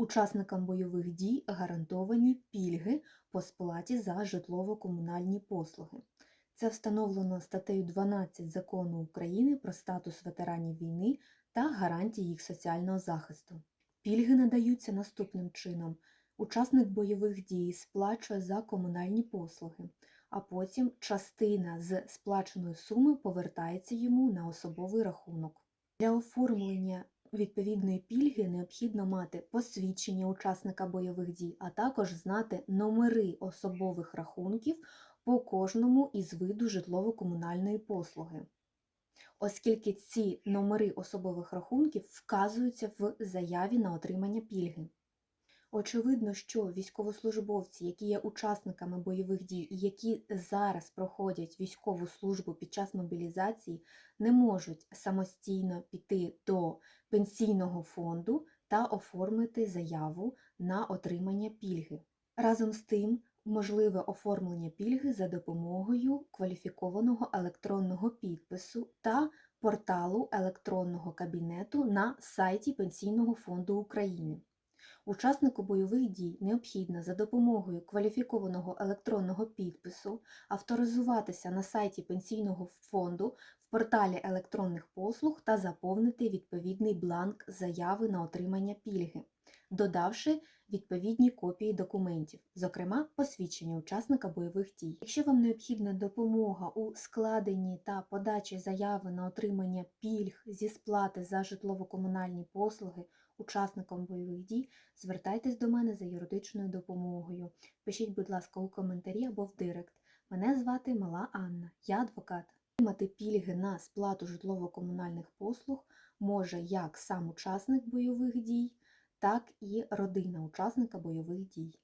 Учасникам бойових дій гарантовані пільги по сплаті за житлово-комунальні послуги. Це встановлено статтею 12 Закону України про статус ветеранів війни та гарантії їх соціального захисту. Пільги надаються наступним чином: учасник бойових дій сплачує за комунальні послуги, а потім частина з сплаченої суми повертається йому на особовий рахунок. Для оформлення відповідної пільги необхідно мати посвідчення учасника бойових дій, а також знати номери особових рахунків по кожному із виду житлово-комунальної послуги, оскільки ці номери особових рахунків вказуються в заяві на отримання пільги. Очевидно, що військовослужбовці, які є учасниками бойових дій і які зараз проходять військову службу під час мобілізації, не можуть самостійно піти до пенсійного фонду та оформити заяву на отримання пільги. Разом з тим, можливе оформлення пільги за допомогою кваліфікованого електронного підпису та порталу електронного кабінету на сайті Пенсійного фонду України. Учаснику бойових дій необхідно за допомогою кваліфікованого електронного підпису авторизуватися на сайті Пенсійного фонду в порталі електронних послуг та заповнити відповідний бланк заяви на отримання пільги, додавши відповідні копії документів, зокрема посвідчення учасника бойових дій. Якщо вам необхідна допомога у складенні та подачі заяви на отримання пільг зі сплати за житлово-комунальні послуги учасникам бойових дій, звертайтесь до мене за юридичною допомогою. Пишіть, будь ласка, у коментарі або в директ. Мене звати Мала Анна, я адвокат. Отримати пільги на сплату житлово-комунальних послуг може як сам учасник бойових дій, так і родина учасника бойових дій.